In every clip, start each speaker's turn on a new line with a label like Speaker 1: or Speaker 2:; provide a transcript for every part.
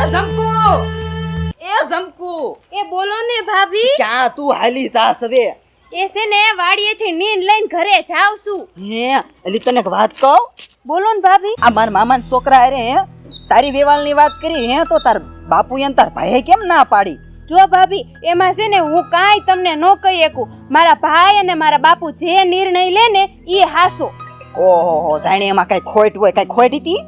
Speaker 1: એ ઝમકુ એ ઝમકુ
Speaker 2: એ બોલો ને ભાભી.
Speaker 1: ક્યાં તું હાલી જાસ હવે?
Speaker 2: એ છે ને વાડીએથી નીંદ લઈને ઘરે જાવ છું.
Speaker 1: હે એલી તને એક વાત કહું?
Speaker 2: બોલો ને ભાભી.
Speaker 1: આ મારા મામાના છોકરા અરે હે તારી વેવાળની વાત કરી હે તો તાર બાપુ એને તાર ભાઈએ કેમ ના પાડી?
Speaker 2: જો ભાભી એમાં છે ને હું કાંઈ તમને ન કહી શકું. મારા ભાઈ અને મારા બાપુ જે નિર્ણય લે ને એ હાસો.
Speaker 1: ઓહો જાણે એમાં કઈ ખોટ હોય કઈ ખોટી હતી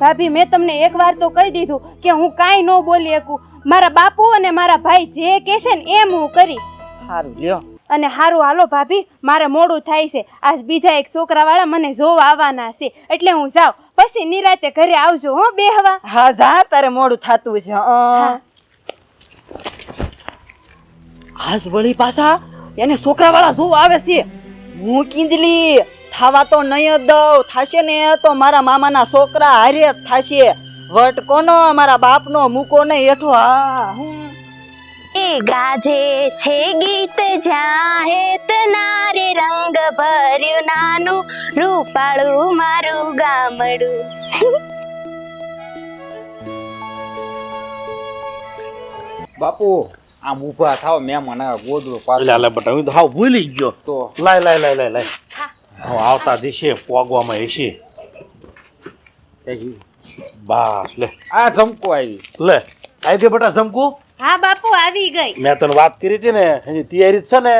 Speaker 2: ભાભી મેં તમને એક વાર તો કહી દીધું કે હું કાંઈ ન બોલી શકું. મારા બાપુ અને મારા ભાઈ જે કહેશે ને એમ હું કરીશ.
Speaker 1: સારું લ્યો.
Speaker 2: અને હારું હાલો ભાભી મારે મોડું થાય છે. આજ બીજા એક છોકરાવાળા મને જોવા આવવાના છે. એટલે હું જાઉં. પછી નિરાતે ઘરે આવજો હો બેહવા.
Speaker 1: હા જા તારે મોડું થતું છે. આજ વળી પાછા એને છોકરા વાળા શું આવે છે. હું કિંજલી. થાવા તો નહીં દઉં થાશે ને તો મારા મામાના છોકરા હારે જ થાશે. વટ કોનો મારા બાપનો મૂકો નહીં હેઠો. હા.
Speaker 2: એ ગાજે છે ગીત જાહે તનારે રંગ ભર્યું નાનું રૂપાળું મારું ગામડું.
Speaker 3: બાપુ આમ ઊભા થાવ મેં મને ગોદડું પાછું
Speaker 4: એટલે લે બટા હું તો હાવ ભૂલી ગયો.
Speaker 3: તો?
Speaker 4: લાય લાય લાય લાય લાય. આવતા દિશે પોગવામાં હશે. બસ લે.
Speaker 3: આ ઝમકો આવી.
Speaker 4: લે આવી ગઈ બટા જમકુ?
Speaker 2: હા બાપુ આવી ગઈ.
Speaker 4: મેં તને વાત કરી હતી ને એની તૈયારી જ છે ને.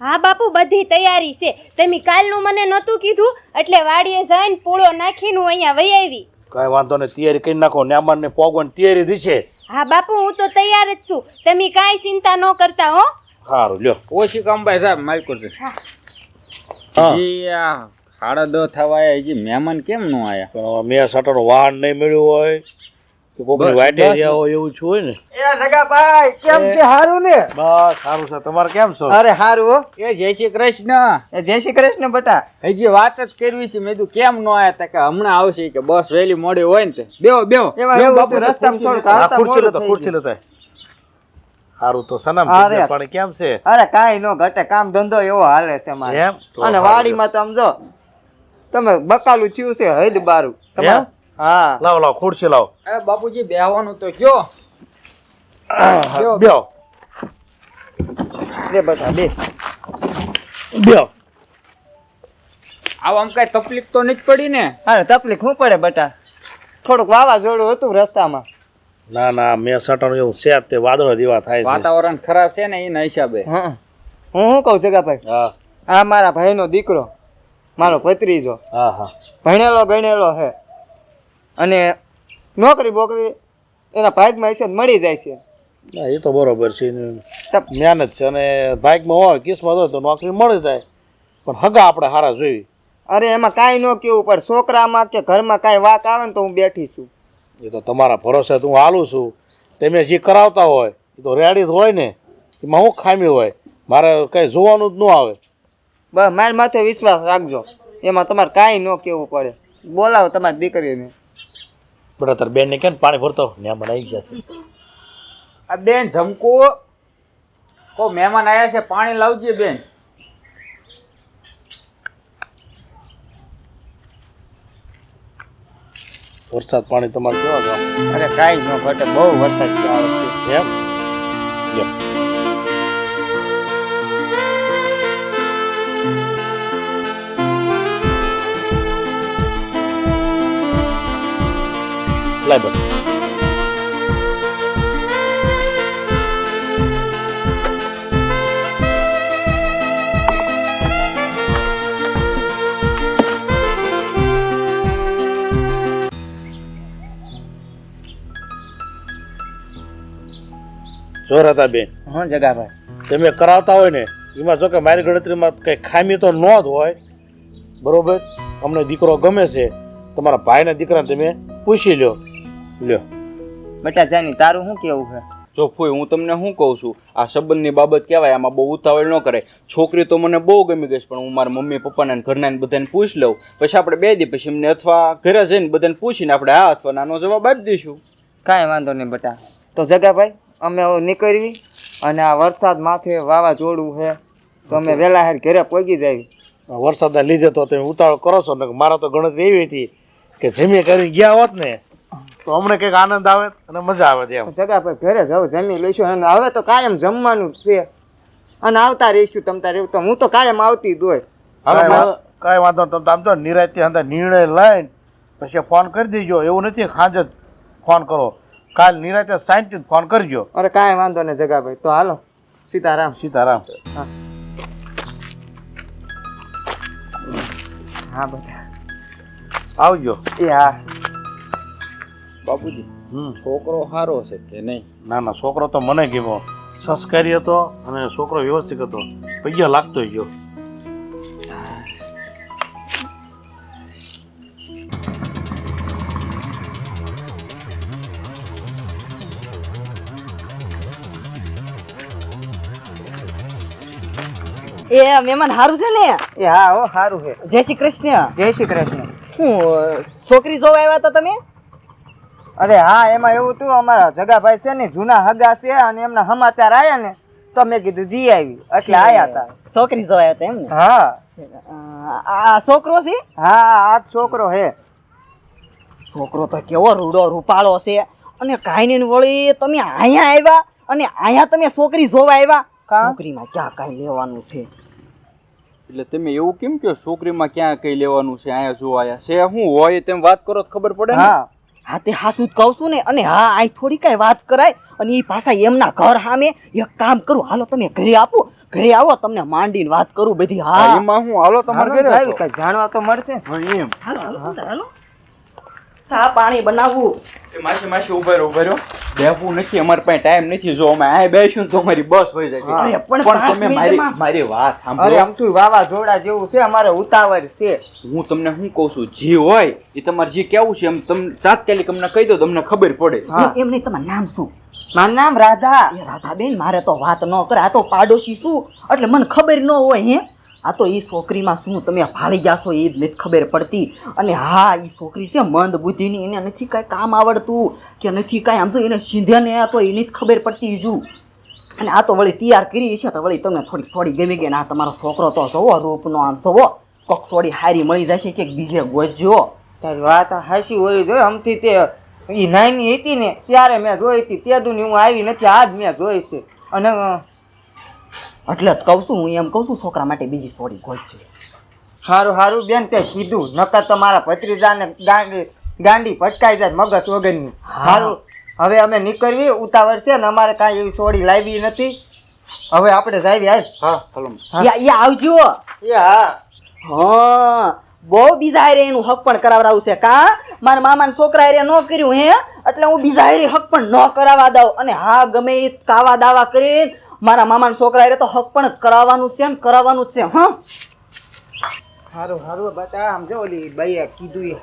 Speaker 2: હા બાપુ બધી તૈયારી છે. તમે કાલનું મને નહોતું કીધું એટલે વાડીએ જઈને પૂળો નાખીને હું અહીંયા વહી આવી.
Speaker 4: કઈ વાંધો ને તૈયારી કરી નાખો. ન્યામાન ને પોગવાની તૈયારી દીશે
Speaker 2: હા બાપુ હું તો તૈયાર જ છું. તમે કાંઈ ચિંતા ન કરતા હો.
Speaker 4: સારું લ્યો.
Speaker 3: ઓછી કંબાઈ સાહેબ માલિકો છે
Speaker 4: હા.
Speaker 3: હજી આ સાડા થવા હજી મહેમાન કેમ નો આયા?
Speaker 4: પણ મેં સટરનો વાહન નહીં મળ્યું હોય કે કોકની વાટે. રહ્યા હોય એવું છું હોય ને.
Speaker 1: એ સગાભાઈ કેમ છે? હારું ને?
Speaker 4: બસ સારું છે. તમારે કેમ છો?
Speaker 1: અરે હારું
Speaker 3: એ જય શ્રી કૃષ્ણ.
Speaker 1: એ જય શ્રી કૃષ્ણ બટા.
Speaker 3: હજી વાત જ કરવી છે. મેં કીધું કેમ નો આયા તા? કે હમણાં આવશે કે બસ વહેલી મોડી હોય ને તે. બેહો બેહો.
Speaker 1: એમાં
Speaker 3: બેહો
Speaker 1: એવું
Speaker 3: બાપુ,
Speaker 1: રસ્તામાં છોડ
Speaker 4: ખુરશી લેતો ખુરશી લેતો. સારું તો સનમ પણ કેમ છે?
Speaker 1: અરે કાઈ નો ઘટે કામ ધંધો એવો હાલે છે મારે.
Speaker 4: એમ?
Speaker 1: અને વાડીમાં તો સમજો તમે બકાલું થયું છે હૈદ બારું. તમારે હા.
Speaker 4: લાવ લાવ ખુરશી લાવ.
Speaker 3: એ બાપુજી બેહવાનું તો કયો
Speaker 4: બેહો.
Speaker 1: દે બટા બે.
Speaker 4: બેહો.
Speaker 3: આવ આમ કઈ તકલીફ તો નથી પડી ને?
Speaker 1: અરે તકલીફ શું પડે બટા? થોડુંક વાવાઝોડું હતું રસ્તામાં.
Speaker 4: ના ના મેં સટણ એવું છે જ તે વાદળો જેવા થાય છે.
Speaker 3: વાતાવરણ ખરાબ છે ને એના હિસાબે.
Speaker 1: હા હું. શું કહું જગાભાઈ
Speaker 4: હા.
Speaker 1: આ મારા ભાઈનો દીકરો મારો ભત્રીજો
Speaker 4: હા હા.
Speaker 1: ભણેલો ગણેલો છે. અને નોકરી બોકરી એના ભાગમાં હશે તો મળી જાય છે.
Speaker 4: ના એ તો બરોબર છે. મહેનત છે અને બાઇકમાં હોય કિસ્મત હોય તો નોકરી મળી જાય. પણ હગા આપણે હારા જોઈ.
Speaker 1: અરે એમાં કાંઈ ન કેવું પણ છોકરામાં કે ઘરમાં કાંઈ વાક આવે ને તો હું બેઠી છું.
Speaker 4: એ તો તમારા ભરોસે તો હું હાલું છું. તમે જે કરાવતા હોય એ તો રેડી જ હોય ને. એમાં હું ખામી હોય? મારે કંઈ જોવાનું જ ન આવે.
Speaker 1: બસ મારી માથે વિશ્વાસ રાખજો. એમાં તમારે કાંઈ ન કહેવું પડે. બોલાવો તમારી દીકરીને.
Speaker 4: બરાબર તાર બેનને કેમ પાણી ભરતો? ને આવી ગયા છે.
Speaker 3: આ બેન જમકુ. કો મહેમાન આવ્યા છે પાણી લાવજે બેન.
Speaker 4: વરસાદ પાણી તમારે કેવા ગામ?
Speaker 1: અરે કાંઈ ન ઘટે બહુ વરસાદ છે આ વખતે.
Speaker 4: એમ? લ્યો. લાય બસ જોર હતા બેન.
Speaker 1: હા જગાભાઈ.
Speaker 4: તમે કરાવતા હોય ને એમાં જો કે મારી ગણતરીમાં કંઈ ખામી તો ન જ હોય. બરોબર? અમને દીકરો ગમે છે તમારા ભાઈના દીકરાને તમે પૂછી લ્યો. લ્યો.
Speaker 1: બેટા જાની તારું શું કેવું છે?
Speaker 5: જો ફોઈ હું તમને શું કહું છું? આ સંબંધની બાબત કહેવાય આમાં બહુ ઉતાવળ ન કરે છોકરી તો મને બહુ ગમી ગઈ છે પણ હું મારા મમ્મી પપ્પાને ઘરના બધાને પૂછી લઉં. પછી આપણે બે દી પછી એમને અથવા ઘરે જઈને બધાને પૂછીને આપણે હા અથવા નાનો જવાબ આપી દઈશું.
Speaker 1: કાંઈ વાંધો નહીં બટા. તો જગાભાઈ અમે હવે નીકળવી અને આ વરસાદ માથે વાવાઝોડું છે. તો અમે વહેલા હેર ઘરે પહોંચી જાય
Speaker 4: વરસાદના લીધે તો તમે ઉતાવળ કરો છો ને મારા તો ગણતરી એવી હતી કે જમી કરી ગયા હોત ને તો અમને કંઈક આનંદ આવે અને મજા આવે એમ
Speaker 6: જગા પર ઘરે જાઉં જમી લઈશું અને હવે તો કાયમ જમવાનું છે. અને આવતા રહીશું તમ તારે તો હું તો કાયમ આવતી જ હોય.
Speaker 4: કાંઈ વાંધો-. તમે આમ તો નિરાયતી અંદર નિર્ણય લઈને પછી ફોન કરી દેજો એવું નથી સાંજે જ ફોન કરો. કાલ નિરાતે સાંજથી ફોન કરજો.
Speaker 6: અરે કાંઈ વાંધો નહીં જગાભાઈ. તો હાલો. સીતારામ.
Speaker 4: સીતારામ.
Speaker 6: હા. હા બધા.
Speaker 4: આવજો.
Speaker 6: એ હા.
Speaker 3: બાપુજી
Speaker 4: હમ.
Speaker 3: છોકરો સારો છે કે નહીં?
Speaker 4: ના ના છોકરો તો મને ગમ્યો. સંસ્કારી હતો અને છોકરો વ્યવસ્થિત હતો. પૈયા લાગતો ગયો.
Speaker 1: એ મહેમાન હારું છે ને?
Speaker 6: એ હા હો સારું છે.
Speaker 1: જય શ્રી કૃષ્ણ.
Speaker 6: જય શ્રી કૃષ્ણ.
Speaker 1: હું છોકરી જોવા આવ્યા હતા તમે?
Speaker 6: અરે હા એમાં એવું હતું અમારા જગાભાઈ છે ને જૂના હગા છે અને એમના સમાચાર આવ્યા ને તો મેં કીધું જી આવી એટલે આયા હતા
Speaker 1: છોકરી જોવા આવ્યા હતા એમ
Speaker 6: હા.
Speaker 1: આ છોકરો છે?
Speaker 6: હા આ છોકરો હે
Speaker 1: છોકરો તો કેવો રૂડો રૂપાળો છે. અને કાંઈ નહીં વળી તમે અહીંયા આવ્યા અને અહીંયા તમે છોકરી જોવા આવ્યા? છોકરીમાં ક્યાં કાંઈ લેવાનું છે?
Speaker 5: એટલે તમે એવું કેમ કે છોકરીમાં ક્યાં કઈ લેવાનું છે? અહીંયા જો આયા છે. હું હોય તેમ વાત કરો તો ખબર પડે ને?
Speaker 6: હા.
Speaker 1: હા તે હા શું કહું છું ને. અને હા આ થોડી કાંઈ વાત કરાય અને એ પાછા એમના ઘર સામે એક કામ કરું. હાલો તમે ઘરે આપો. ઘરે આવો તમને માંડીને વાત કરું બધી.
Speaker 5: હા, એમાં હું હાલો તમારે ઘરે
Speaker 6: જાણવા તો મળશે
Speaker 4: એમ.
Speaker 1: હાલો હાલો હાલો. ચા પાણી બનાવવું
Speaker 5: માસી માસી ઉભર ઉભર ઊભા બેહવું નથી અમારે પાસે ટાઈમ નથી. જો અમે આ બેસું તો અમારી બસ હોય જશે.
Speaker 1: પણ
Speaker 5: પણ તમે મારી મારી વાત
Speaker 6: અરે
Speaker 5: સાંભળો
Speaker 6: આમ તું વાવાઝોડા જેવું છે અમારે ઉતાવળ છે.
Speaker 5: હું તમને શું કહું છું? જે હોય એ તમારે જે કેવું છે એમ તમને તાત્કાલિક અમને કહી દો તમને ખબર પડે.
Speaker 1: એમ નહીં તમારું નામ શું?
Speaker 6: મારું નામ રાધા.
Speaker 1: રાધા બેન મારે તો વાત ન કરે આ તો પાડોશી શું એટલે મને ખબર ન હોય હે? આ તો એ છોકરીમાં શું તમે ફાળી જાશો એ જ ખબર પડતી. અને હા એ છોકરી છે મંદ બુદ્ધિની, એને નથી કાંઈ કામ આવડતું કે નથી કાંઈ આમ શું એને સીધે ને આ તો એની જ ખબર પડતી જુ. અને આ તો વળી તૈયાર કરી છે તો વળી તમને થોડી થોડી ગમી ગઈ ને આ તમારો છોકરો તો જોવો, રૂપનો આમ જોવો. કોક થોડી હારી મળી જશે કે બીજે ગોજ્યો
Speaker 6: તારી વાત હાસી હોય જોઈએ આમથી તે એ નાની હતી ને, ત્યારે મેં જોઈ હતી. તે દુની હું આવી નથી, આજ મેં જોઈ છે. અને
Speaker 1: એટલે જ કહું છું હું એમ કહું છું છોકરા માટે બીજી થોડી ગોજજો
Speaker 6: હારું સારું બેન તે કીધું. નકર તમારા મારા ભત્રીજાને ગાંડી ગાંડી ભટકાઈ જાય મગજ વગરની. હારું હવે અમે નીકળવી ઉતાવળ છે ને અમારે કાંઈ એવી સોડી લાવી નથી. હવે આપણે જાવી હાલ.
Speaker 5: હા ચાલો
Speaker 1: યા યા આવજો.
Speaker 6: એ હા.
Speaker 1: હા બહુ બીજા હારે એનું હક પણ કરાવડાવું છે. કા? મારા મામાને છોકરા હારે ન કર્યું હે? એટલે હું બીજા હારે હક પણ ન કરાવવા દઉં. અને હા ગમે એ કાવા દાવા કરીને મારા મામાના છોકરા એ તો હક પણ કરાવવાનું છે ને કરાવવાનું જ છે હા?
Speaker 6: હારું હારું બતા આમ જો ઓલી બાઈએ કીધું એ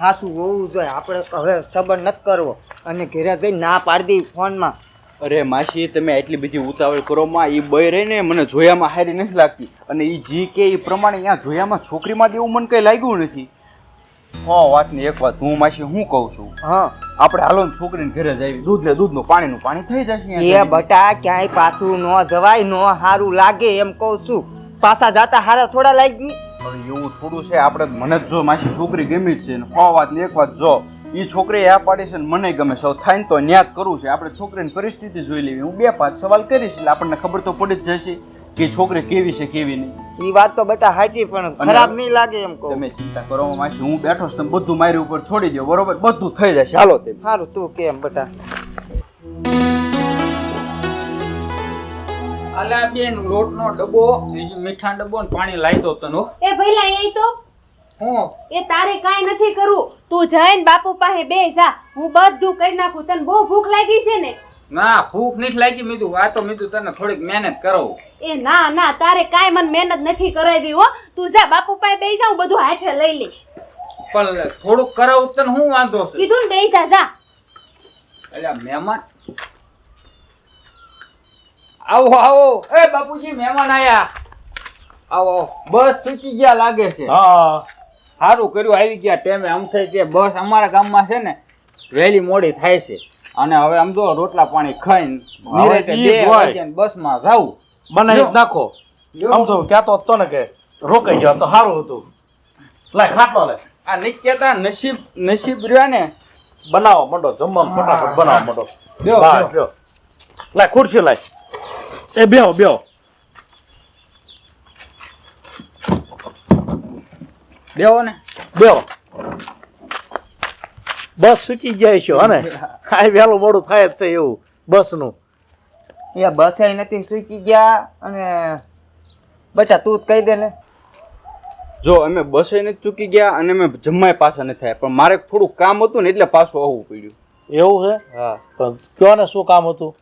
Speaker 6: હાસું હોવું જોઈએ આપણે હવે સબર નથી કરવો. અને ઘરે જઈને ના પાડી દઈ ફોનમાં.
Speaker 5: અરે માસી તમે આટલી બધી ઉતાવળ કરો માં એ બય રહી ને મને જોયામાં હારી નથી લાગતી. અને એ જી કે એ પ્રમાણે અહીંયા જોયામાં છોકરીમાં દેવું મને કંઈ લાગ્યું નથી. હો વાતની એક વાત હું માસી હું કહું છું?
Speaker 6: હા.
Speaker 5: આપણે હાલો ને છોકરીને ઘરે દૂધ ને દૂધનું પાણીનું પાણી થઈ જશે
Speaker 6: એ બટા ક્યાંય પાછું ન જવાય ન લાગે એમ કહું છું. પાછા જાતા હારા થોડા લાગી
Speaker 5: એવું થોડું છે આપણે મને જ માસી છોકરી ગમી જ છે ને હો વાત ને એક વાત જો એ છોકરી આ પાડી છે ને મને ગમે સૌ થાય ને તો ન્યાદ કરવું છે. આપણે છોકરીની પરિસ્થિતિ જોઈ લેવી. હું બે પાંચ સવાલ કરીશ એટલે આપણને ખબર તો પડી જ જશે. કે છોકરી કેવી છે કેવી નહીં.
Speaker 6: એ વાત તો બટા સાચી પણ ખરાબ નહીં લાગે એમ કહું.
Speaker 5: તમે ચિંતા કરો માસી હું બેઠો છું તમે બધું મારી ઉપર છોડી દો બરોબર? બધું થઈ જશે. હાલો તે.
Speaker 6: સારું તું કેમ બેટા?
Speaker 3: અલા બેન લોટનો ડબ્બો બીજું મીઠા ડબ્બો ને પાણી લાવી દો તનો હો.
Speaker 2: એ ભઈલા અહીં તો એ તારે કાઈ નથી કરવું. તું જઈને બાપુ પાસે બે જા. હું બધું કરી નાખું. તને બહુ ભૂખ લાગી છે ને?
Speaker 3: ના ભૂખ નથી લાગી. મીધું વાતો મીધું તને થોડીક મહેનત કરો
Speaker 2: એ ના ના તારે કાઈ મને મહેનત નથી કરાવી હો. તું જા બાપુ પાસે બે જા હું બધું હાથે લઈ લઈશ.
Speaker 3: પણ થોડુંક કરાવું તને હું વાંધો છે?
Speaker 2: કીધું ને બે જા જા.
Speaker 3: અલ્યા મહેમાન. આવો આવો. એ બાપુજી મહેમાન આયા. આવો બસ સૂચી ગયા લાગે છે.
Speaker 4: હા.
Speaker 3: સારું કર્યું આવી ગયા ટેમે આમ થઈ કે બસ અમારા ગામમાં છે ને વહેલી મોડી થાય છે. અને હવે આમ જો રોટલા પાણી ખાઈને બસમાં જાવું
Speaker 4: બનાવી નાખો. આમ તો કહેતો હતો ને કે રોકાઈ ગયો તો સારું હતું. લાય ખાટલો લે.
Speaker 3: આ નિશ્ચેતા નસીબ નસીબ રહ્યા ને.
Speaker 4: બનાવો મંડો જમવાનું ફટાફટ બનાવો મંડો. લાય ખુરશી લાય. એ બેહો બેહો.
Speaker 3: બેહો ને.
Speaker 4: બેહો. બસ સૂકી જાય છો હને આ વહેલું મોડું થાય જ છે એવું બસનું.
Speaker 6: એ બસે નથી સૂકી ગયા અને બટા તું જ કહી દે ને.
Speaker 5: જો અમે બસે નથી ચૂકી ગયા અને અમે જમવાય પાછા નથી થયા પણ મારે થોડું કામ હતું ને એટલે પાછું આવવું પડ્યું.
Speaker 4: એવું છે?
Speaker 5: હા.
Speaker 4: પણ કયો ને શું કામ હતું?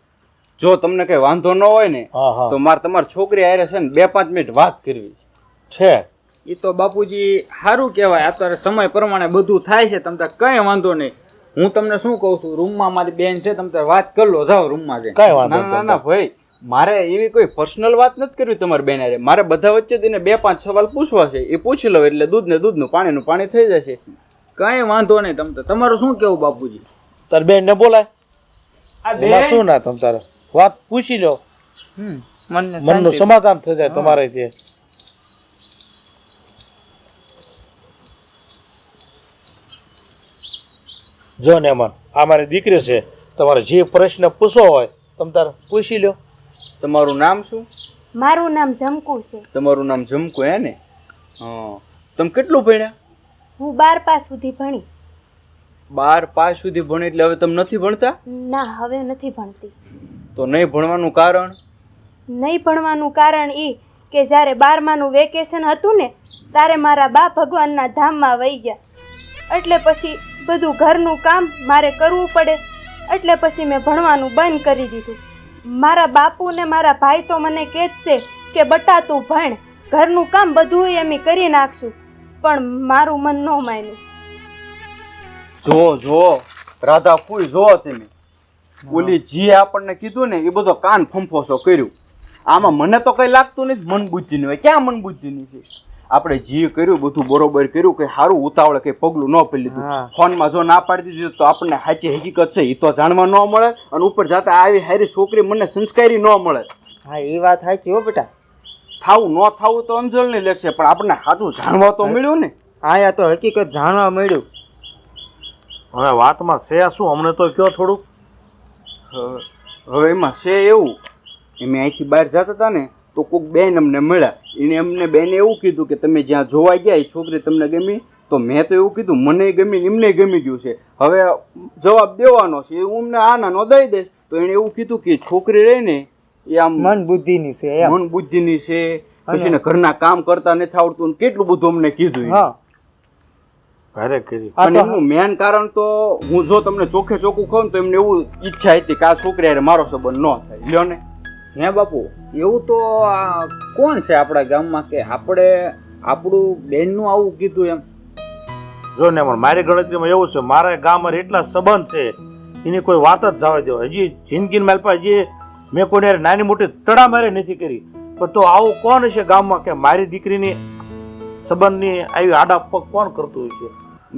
Speaker 5: જો તમને કઈ વાંધો ન હોય ને તો મારે તમારી છોકરી હારે છે ને બે પાંચ મિનિટ વાત કરવી છે.
Speaker 3: એ તો બાપુજી સારું કહેવાય. અત્યારે સમય પ્રમાણે બધું થાય છે તમને કંઈ વાંધો નહીં. હું તમને શું કહું છું રૂમમાં મારી બેન છે તમે વાત કરી લો જાઓ રૂમમાં છે
Speaker 4: કઈ વાંધો
Speaker 5: ના ના ભાઈ મારે એવી કોઈ પર્સનલ વાત નથી કરવી તમારી બેન મારે બધા વચ્ચે તેને બે પાંચ સવાલ પૂછવા છે. એ પૂછી લો એટલે દૂધ ને દૂધનું પાણીનું પાણી થઈ જશે.
Speaker 3: કંઈ વાંધો નહીં તમને તમારું શું કેવું બાપુજી?
Speaker 4: તાર બેન ને બોલાય.
Speaker 3: આ
Speaker 4: એમાં શું ના તમ તારે? વાત પૂછી લો. મનનું સમાધાન થઈ જાય તમારે તે જો ને અમન આ મારી દીકરી છે તમારે જે પ્રશ્ન પૂછવો હોય તમે તારે પૂછી લો
Speaker 5: તમારું નામ શું?
Speaker 2: મારું નામ ઝમકુ છે.
Speaker 5: તમારું નામ જમકુ હે ને? હા. તમે કેટલું ભણ્યા?
Speaker 2: હું બાર પાસ સુધી ભણી.
Speaker 5: બાર પાસ સુધી ભણી એટલે હવે તમે નથી ભણતા?
Speaker 2: ના હવે નથી ભણતી.
Speaker 5: તો નહીં ભણવાનું કારણ?
Speaker 2: નહીં ભણવાનું કારણ એ કે જ્યારે બારમાનું વેકેશન હતું ને ત્યારે મારા બા ભગવાનના ધામમાં વહી ગયા. એટલે પછી બધું ઘરનું કામ મારે કરવું પડે. એટલે પછી મેં ભણવાનું બંધ કરી દીધું. મારા બાપુ ને મારા ભાઈ તો મને કહે છે કે બટા તું ભણ, ઘરનું કામ બધું એમ કરી નાખશું. પણ મારું મન ન માન્યું.
Speaker 5: જો જો રાધા કોઈ જો તમે. ઓલી જે આપણને કીધું ને, એ બધો કાન ફંફોસો કર્યું. આમાં મને તો કઈ લાગતું નથી મન બુદ્ધિની હોય. ક્યાં મન બુદ્ધિની છે? આપણે જે કર્યું બધું બરોબર કર્યું કે સારું ઉતાવળે કઈ પગલું ન પડી લીધું. ફોનમાં જો ના પાડી દીધું તો આપણને સાચી હકીકત છે એ તો જાણવા ન મળે અને ઉપર જતા આવી હારી છોકરી મને સંસ્કારી ન મળે.
Speaker 6: હા એ વાત સાચી હો બેટા.
Speaker 5: થાવું ન થાવું તો અંજલની લેખશે પણ આપણને સાચું જાણવા તો મળ્યું ને?
Speaker 6: આયા તો હકીકત જાણવા મળ્યું.
Speaker 4: હવે વાતમાં છે શું? અમને તો કયો થોડુંક.
Speaker 5: હ- હવે એમાં છે એવું. એમ અહીંથી બહાર જતા હતા ને તો કોઈક બેન અમને મળ્યા. એને અમને બેને એવું કીધું કે તમે જ્યાં જોવા ગયા એ છોકરી તમને ગમી? તો મેં તો એવું કીધું મને ગમી એમને ગમી ગયું છે. હવે જવાબ દેવાનો છે. એ હું અમને આના નો દઈ દઈશ. તો એણે એવું કીધું કે છોકરી રહી ને એ આમ
Speaker 6: મન બુદ્ધિની છે
Speaker 5: મન બુદ્ધિની છે. પછી ને ઘરના કામ કરતા નથી આવડતું કેટલું બધું અમને કીધું
Speaker 6: હા.
Speaker 4: ભારે કરી.
Speaker 5: અને
Speaker 6: તો
Speaker 5: મેન કારણ તો હું જો તમને ચોખ્ખે ચોખ્ખું કહું તો એમને એવું ઈચ્છા હતી કે આ છોકરી મારો સંબંધ ન થાય. લ્યો ને.
Speaker 3: હે બાપુ? એવું તો આ કોણ છે આપણા ગામમાં કે આપણે આપણું બેનનું આવું કીધું એમ?
Speaker 4: જો ને પણ મારી ગણતરીમાં એવું છે મારા ગામમાં એટલા સંબંધ છે એની કોઈ વાત જ જવા દો હજી જિંદગીની મારી હજી મેં કોઈને નાની મોટી તડા મારે નથી કરી. પણ તો આવું કોણ છે ગામમાં કે મારી દીકરીની સંબંધની આવી આડા પગ કોણ કરતું હોય છે?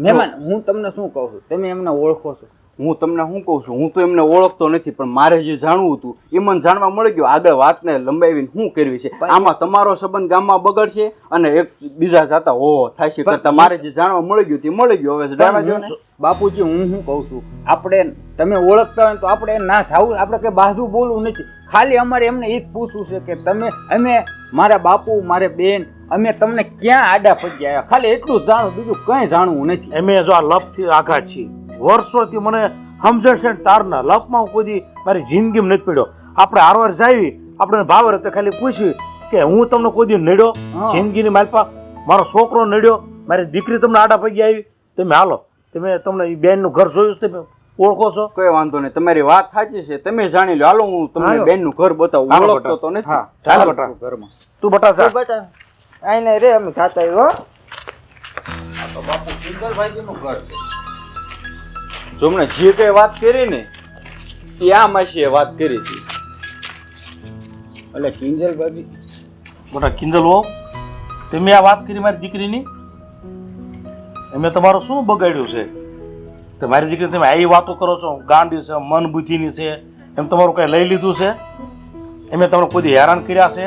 Speaker 3: મહેમાન હું તમને શું કહું છું? તમે એમને ઓળખો છો.
Speaker 5: હું તમને શું કહું છું? હું તો એમને ઓળખતો નથી પણ મારે જે જાણવું હતું એ મને જાણવા મળી ગયું. આગળ વાતને લંબાવીને શું કરવી છે? આમાં તમારો સંબંધ ગામમાં બગડશે અને એક બીજા જાતા હો થાય છે. કરતા મારે જે જાણવા મળી ગયું તે મળી ગયું. હવે
Speaker 3: બાપુજી હું શું કહું છું? આપણે તમે ઓળખતા હોય ને તો આપણે ના જાવું આપણે કંઈ બાજુ બોલવું નથી. ખાલી અમારે એમને એ જ પૂછવું છે કે તમે અમે મારા બાપુ મારે બેન અમે તમને ક્યાં આડા પડી આવ્યા? ખાલી એટલું જાણવું જાણું બીજું કંઈ જાણવું નથી.
Speaker 4: અમે જો આ લપથી આઘાત છે વર્ષોથી મને સમજણ છે ને તારના લપમાં હું કોઈ મારી જિંદગીમાં નથી પડ્યો. આપણે હારવાર જાવી આપણે ભાવ રતે ખાલી પૂછ્યું કે હું તમને કોઈ દી નડ્યો. જિંદગીની માલપા મારો છોકરો નડ્યો મારી દીકરી તમને આડા પગી આવી. તમે હાલો તમે તમને એ બેનનું ઘર જોયું તમે ઓળખો છો?
Speaker 5: કોઈ વાંધો નહીં તમારી વાત સાચી છે તમે જાણી લો. હાલો હું તમને બેનનું ઘર બતાવું.
Speaker 4: હાલો
Speaker 5: ઓળખતો તો નથી.
Speaker 3: હા.
Speaker 4: ચાલો
Speaker 3: ચાલો ઘરમાં
Speaker 4: તું બટા
Speaker 6: તો
Speaker 4: જા
Speaker 6: બેટા. આઈને રે અમે જાતા હો.
Speaker 5: જો હમણાં જે કઈ વાત કરી ને એ આ માસીએ વાત કરી હતી.
Speaker 3: એટલે કિંજલ ભાભી?
Speaker 4: મોટા કિંજલ હો તમે આ વાત કરી મારી દીકરીની? મેં તમારું શું બગાડ્યું છે? તો મારી દીકરી તમે આવી વાતો કરો છો ગાંડી છે મન બુદ્ધિની છે એમ તમારું કંઈ લઈ લીધું છે? એમે તમને કોઈ દી હેરાન કર્યા છે?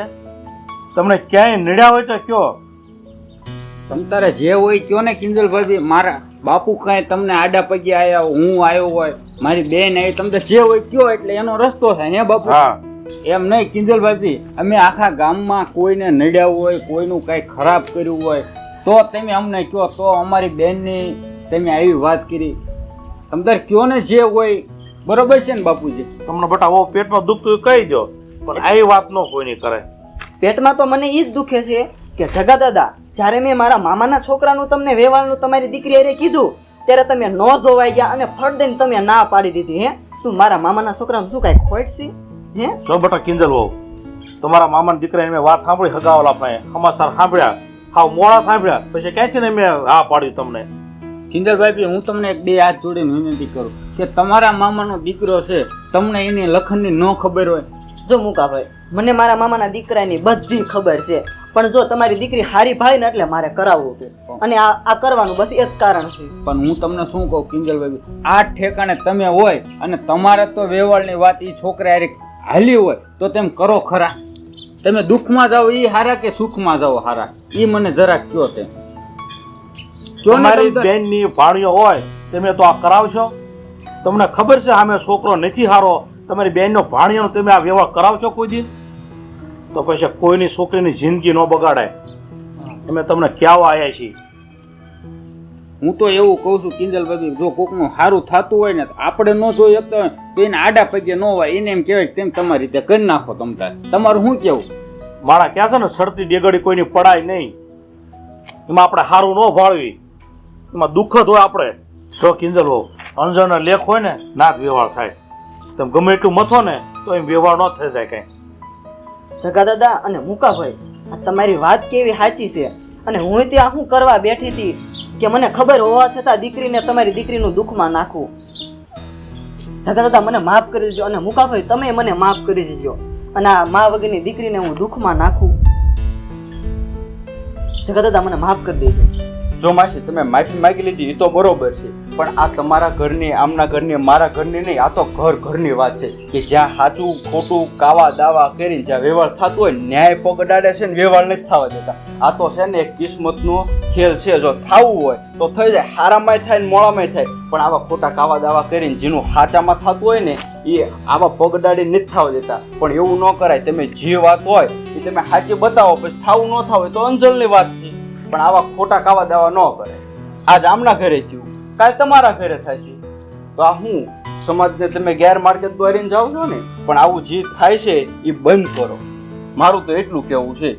Speaker 4: તમને ક્યાંય નડ્યા હોય તો કયો.
Speaker 3: તમ તારે જે હોય કયો ને કિંજલ ભાભી મારા બાપુ કાંઈ તમને આડા પગે આવ્યા હોય, હું આવ્યો હોય મારી બેન આવી તમને જે હોય કયો એટલે એનો રસ્તો થાય હે બાપુ? એમ નહીં કિંજલભાઈ અમે આખા ગામમાં કોઈને નડ્યા હોય કોઈનું કાંઈ ખરાબ કર્યું હોય તો તમે અમને કહો તો અમારી બેનની તમે આવી વાત કરી. તમે તાર કયો ને જે હોય બરોબર છે ને બાપુજી?
Speaker 4: તમને બટા ઓ પેટમાં દુખતું કહી દો પણ આવી વાત ન કોઈની કરે.
Speaker 1: પેટમાં તો મને એ જ દુખે છે કે જગા દાદા જ્યારે મેં મારા મામાના છોકરાનું તમને વ્યવહારનું તમારી દીકરી અરે કીધું ત્યારે તમે ન જોવાઈ ગયા અને ફળ દઈને તમે ના પાડી દીધી હે? શું મારા મામાના છોકરાનું શું કાંઈ ખોટ છે હે?
Speaker 4: જો બટા કિંજલ હોવ તમારા મામાના દીકરાની મેં વાત સાંભળી હગાવાલા પાસે સમાચાર સાંભળ્યા હાવ મોડા સાંભળ્યા પછી ક્યાંથી ને મેં હા પાડ્યું તમને?
Speaker 3: કિંજલભાઈ હું તમને એક બે હાથ જોડીને વિનંતી કરું કે તમારા મામાનો દીકરો છે તમને એની લખનની ન ખબર હોય.
Speaker 1: જો મુકાભાઈ મને મારા મામાના દીકરાની બધી ખબર છે. પણ જો તમારી દીકરી હારી ભાઈ ને એટલે મારે કરાવવું હતું. અને આ આ કરવાનું બસ એ જ કારણ છે.
Speaker 3: પણ હું તમને શું કહું કિંજલભાઈ આ ઠેકાણે તમે હોય અને તમારે તો વેવાળની વાત એ છોકરા હારે હાલી હોય તો તેમ કરો ખરા. તમે દુઃખમાં જાઓ એ હારા કે સુખમાં જાઓ હારા? એ મને જરાક કયો તે
Speaker 4: તમારી બેનની ભાણીઓ હોય તમે તો આ કરાવશો? તમને ખબર છે સામે છોકરો નથી હારો? તમારી બેનનો ભાણિયાનો તમે આ વ્યવહાર કરાવશો કોઈ દી? તો પછી કોઈની છોકરીની જિંદગી ન બગાડાય. અમે તમને ક્યાં આવ્યા છીએ?
Speaker 3: હું તો એવું કહું છું કિંજલભાઈ જો કોકનું સારું થતું હોય ને તો આપણે ન જોઈ શકતા હોય તો એને આડા પગે ન હોય એને એમ કહેવાય તેમ તમારી રીતે કરી નાખો તમતા તમારું શું કેવું?
Speaker 4: મારા ક્યાં છે ને સડતી ડેગડી કોઈની પડાય નહીં. એમાં આપણે સારું ન ભાળવી. એમાં દુઃખ જ હોય આપણે. જો કિંજલ હો અંજણનો લેખ હોય ને ના જ વ્યવહાર થાય. તમે ગમે એટલું મથો ને તો એમ વ્યવહાર ન થઈ જાય કાંઈ.
Speaker 1: જગા દાદા અને મુકાભાઈ, આ તમારી વાત કેવી સાચી છે? અને હું ત્યાં શું કરવા બેઠી હતી કે મને ખબર હોવા છતાં દીકરીને તમારી દીકરીનું દુઃખમાં નાખવું જગા દાદા મને માફ કરી દેજો અને મુકાભાઈ, તમે મને માફ કરી દેજો. અને આ મા વગરની દીકરીને હું દુઃખમાં નાખું. જગા દાદા મને માફ કરી દેજો.
Speaker 5: જો માસી, તમે માફી માગી લીધી એ તો બરોબર છે. પણ આ તમારા ઘરની, આમના ઘરની, મારા ઘરની નહીં, આ તો ઘર ઘરની વાત છે કે જ્યાં સાચું, ખોટું, કાવા દાવા કરીને જ્યાં વ્યવહાર થતો હોય, ન્યાય પગડાડે છે ને વ્યવહાર નથી થવા દેતા. આ તો છે ને એક કિસ્મતનો ખેલ છે, જો થવું હોય તો થઈ જાય, હારામાંય થાય ને મોડામાંય થાય. પણ આવા ખોટા કાવા દાવા કરીને જેનું હાચામાં થતું હોય ને, એ આવા પગડાડી નથી થવા દેતા. પણ એવું ન કરાય, તમે જે વાત હોય એ તમે સાચી બતાવો, પછી થવું ન થવું તો અંજલની વાત છે. પણ આવા ખોટા કાવા દાવા ન કરે આજ આમના ઘરે થયું. કાલ તમારા ઘરે થશે. તો આ હું સમાજને તમે ગેરમાર્ગે દોરીને જાઓ છો ને પણ આવું જે થાય છે એ બંધ કરો. મારું તો એટલું કહેવું છે.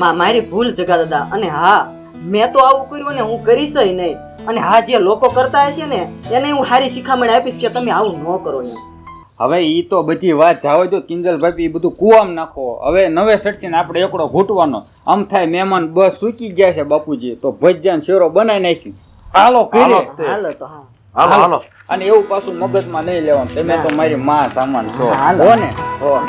Speaker 1: મા મારી ભૂલ જગા દાદા. અને હા મેં તો આવું કર્યું ને હું કરીશ નહીં. અને હા જે લોકો કરતા હશે ને એને હું સારી શિખામણ આપીશ કે તમે આવું ન કરો એમ.
Speaker 3: હવે એ તો બધી વાત જાવ દો કિંજલભાઈ એ બધું કુવામાં નાખો. હવે નવે સટસીને આપણે એકડો ઘૂંટવાનો. આમ થાય મહેમાન બસ સૂકી ગયા છે બાપુજી. તો ભજ્યાન શેરો બનાવી નાખ્યું. હાલો
Speaker 4: હાલો
Speaker 1: હાલો તો. હા.
Speaker 4: હાલો હાલો.
Speaker 3: અને એવું પાછું મગજમાં નહીં લેવાનું. તમે તો મારી માં સામાન છો. હો ને? હો.